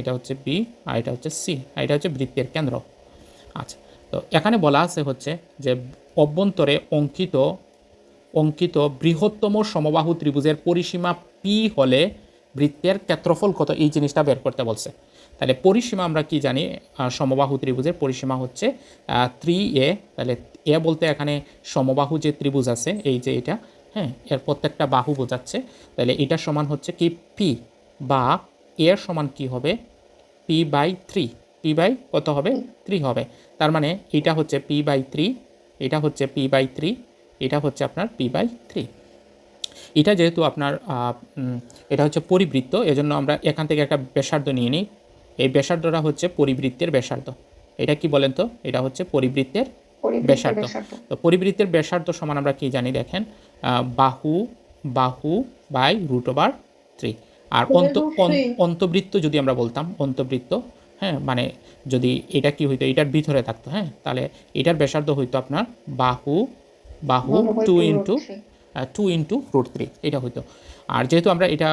এটা হচ্ছে বি আর এটা হচ্ছে সি আর এটা হচ্ছে বৃত্তের কেন্দ্র। আচ্ছা তো এখানে বলা আছে হচ্ছে যে অভ্যন্তরে অঙ্কিত অঙ্কিত বৃহত্তম সমবাহু ত্রিভুজের পরিসীমা পি হলে বৃত্তের ক্ষেত্রফল কত? এই জিনিসটা বের করতে বলছে। তাহলে পরিসীমা আমরা কি জানি? সমবাহু ত্রিভুজের পরিসীমা হচ্ছে থ্রি এ তাহলে এ বলতে এখানে সমবাহু যে ত্রিভুজ আছে, এই যে এটা হ্যাঁ এর প্রত্যেকটা বাহু বোঝাচ্ছে। তাহলে এটা সমান হচ্ছে কি? পি বা এর সমান কি হবে? P by three P by কত হবে? থ্রি হবে। তার মানে এটা হচ্ছে পি বাই থ্রি এটা হচ্ছে পি বাই থ্রি এটা হচ্ছে আপনার পি বাই থ্রি এটা যেহেতু আপনার এটা হচ্ছে পরিবৃত্ত এজন্য আমরা এখান থেকে একটা ব্যাসার্ধ নিয়ে নিই। এই ব্যাসার্ধটা হচ্ছে পরিবৃত্তের ব্যাসার্ধ। এটা কি বলেন তো? এটা হচ্ছে পরিবৃত্তের পরিবৃত্ত ব্যাসার্ধ। ব্যাসার্ধ। তো পরিবৃত্তের ব্যাসার্ধ সমান আমরা কি জানি? দেখেন বাহু বাহু বাই রুট ওভার থ্রি আর অন্ত অন্তবৃত্ত যদি আমরা বলতাম অন্তবৃত্ত হ্যাঁ মানে যদি এটা কি হইতো এটার ভিতরে থাকতো হ্যাঁ তাহলে এটার ব্যাসার্ধ হইতো আপনার বাহু বাহু two into. Two into root three এটা হইতো। আর যেহেতু আমরা এটা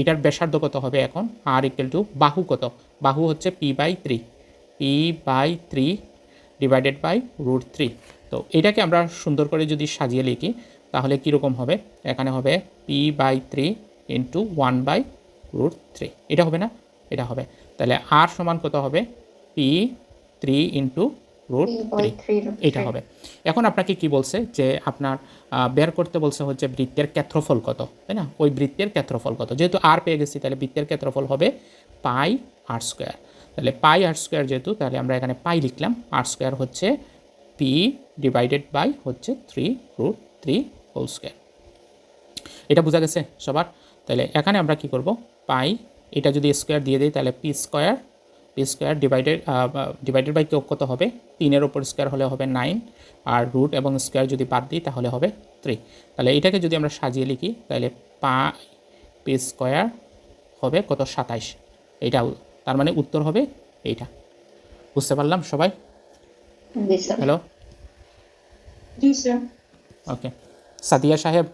এটার ব্যাসার্ধ কত হবে এখন? আর ইকুয়াল টু বাহু কত? বাহু হচ্ছে P by three P by three divided by root three তো এটাকে আমরা সুন্দর করে যদি সাজিয়ে লিখি তাহলে কীরকম হবে? এখানে হবে P by three into one by root three এটা হবে না? এটা হবে। তাহলে আর সমান কত হবে? P three into root three এটা। হবে। এখন আপনাকে কি বলছে? যে আপনার বের করতে বলছে হচ্ছে বৃত্তের ক্ষেত্রফল কত তাই না? ওই বৃত্তের ক্ষেত্রফল কত। যেহেতু আর পেয়ে গেছি তাহলে বৃত্তের ক্ষেত্রফল হবে পাই আর স্কোয়ার তাহলে পাই আর স্কোয়ার যেহেতু তাহলে আমরা এখানে পাই লিখলাম। আর স্কোয়ার হচ্ছে পি ডিভাইডেড বাই হচ্ছে three root three whole square এটা বোঝা গেছে সবার? তাহলে এখানে আমরা কি করব? পাই। এটা যদি স্কোয়ার দিয়ে দিই তাহলে P square P square divided divided by কেউ কত হবে? তিনের ওপর স্কোয়ার হলে হবে নাইন আর রুট এবং স্কোয়ার যদি বাদ দিই তাহলে হবে থ্রি তাহলে এটাকে যদি আমরা সাজিয়ে লিখি তাহলে পা পি স্কোয়ার হবে কত? সাতাইশ। এইটা উ- তার মানে উত্তর হবে এইটা। বুঝতে পারলাম সবাই? হ্যালো ওকে সাদিয়া সাহেব